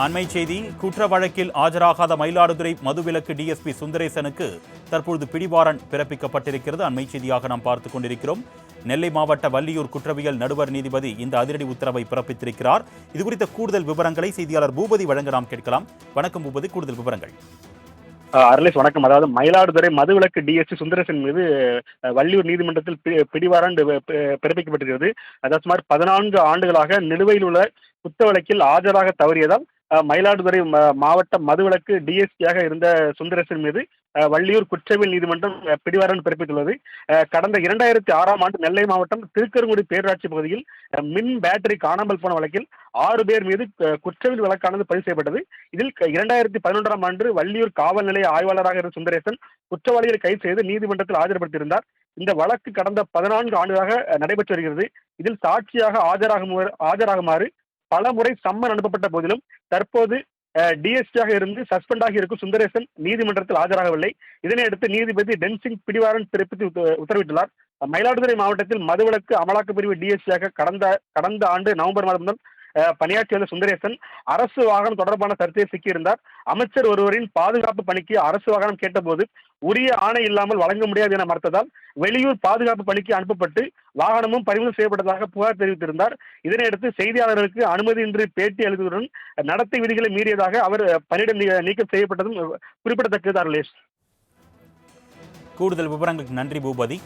அண்மை செய்தி குற்ற வழக்கில் ஆஜராகாத மயிலாடுதுறை மதுவிலக்கு டிஎஸ்பி சுந்தரேசனுக்கு தற்பொழுது பிடிவாரண்ட் பிறப்பிக்கப்பட்டிருக்கிறது. அண்மை செய்தியாக நாம் பார்த்துக் கொண்டிருக்கிறோம். நெல்லை மாவட்ட வள்ளியூர் குற்றவியல் நடுவர் நீதிபதி இந்த அதிரடி உத்தரவை பிறப்பித்திருக்கிறார். இது குறித்த கூடுதல் விவரங்களை செய்தியாளர் பூபதி வழங்க நாம் கேட்கலாம். வணக்கம் பூபதி கூடுதல் விவரங்கள். அருளேஷ் வணக்கம். அதாவது மயிலாடுதுறை மதுவிலக்கு டிஎஸ்பி சுந்தரேசன் மீது வள்ளியூர் நீதிமன்றத்தில் பி- பிடிவாரண்ட் பிறப்பிக்கப்பட்டிருக்கிறது. அதாவது சுமார் பதினான்கு ஆண்டுகளாக நிலுவையில் உள்ள குத்த வழக்கில் ஆஜராக தவறியதால் மயிலாடுதுறை ம- மாவட்ட மதுவிலக்கு டிஎஸ்பியாக இருந்த சுந்தரேசன் மீது வள்ளியூர் குற்றவியல் நீதிமன்றம் பிடிவாரன் பிறப்பித்துள்ளது. கடந்த இரண்டாயிரத்தி ஆறாம் ஆண்டு நெல்லை மாவட்டம் திருக்கருங்குடி பேரூராட்சி பகுதியில் மின் பேட்டரி காணாமல் போன வழக்கில் ஆறு பேர் மீது குற்றவியல் வழக்கானது பதிவு செய்யப்பட்டது. இதில் இரண்டாயிரத்தி பதினொன்றாம் ஆண்டு வள்ளியூர் காவல் நிலைய ஆய்வாளராக இருந்த சுந்தரேசன் குற்றவாளிகளை கைது செய்து நீதிமன்றத்தில் ஆஜர்படுத்தியிருந்தார். இந்த வழக்கு கடந்த பதினான்கு ஆண்டுகளாக நடைபெற்று வருகிறது. இதில் சாட்சியாக ஆஜராகுமாறு ஆஜராகுமாறு பல முறை சம்மன் அனுப்பப்பட்ட போதிலும் தற்போது டிஎஸ்பியாக இருந்து சஸ்பெண்ட் ஆகி இருக்கும் சுந்தரேசன் நீதிமன்றத்தில் ஆஜராகவில்லை. இதனையடுத்து நீதிபதி டென்சிங் பிடிவாரன் பிறப்பித்து உத்தரவிட்டுள்ளார். மயிலாடுதுறை மாவட்டத்தில் மதுவிலக்கு அமலாக்கப் பிரிவு டிஎஸ்பியாக கடந்த கடந்த ஆண்டு நவம்பர் மாதம் முதல் பணியாற்றி வந்த சுந்தரேசன் அரசு வாகனம் தொடர்பான சர்ச்சையில் சிக்கியிருந்தார். அமைச்சர் ஒருவரின் பாதுகாப்பு பணிக்கு அரசு வாகனம் கேட்டபோது உரிய ஆணை இல்லாமல் வழங்க முடியாது என மறுத்ததால் வெளியூர் பாதுகாப்பு பணிக்கு அனுப்பப்பட்டு வாகனமும் பறிமுதல் செய்யப்பட்டதாக புகார் தெரிவித்திருந்தார். இதனையடுத்து செய்தியாளர்களுக்கு அனுமதியின்றி பேட்டி அளித்ததுடன் நடத்தை விதிகளை மீறியதாக அவர் பணியிடம் நீக்கம் செய்யப்பட்டதும் குறிப்பிடத்தக்கது அருளேஷ் கூடுதல் விவரங்களுக்கு நன்றி பூபதி.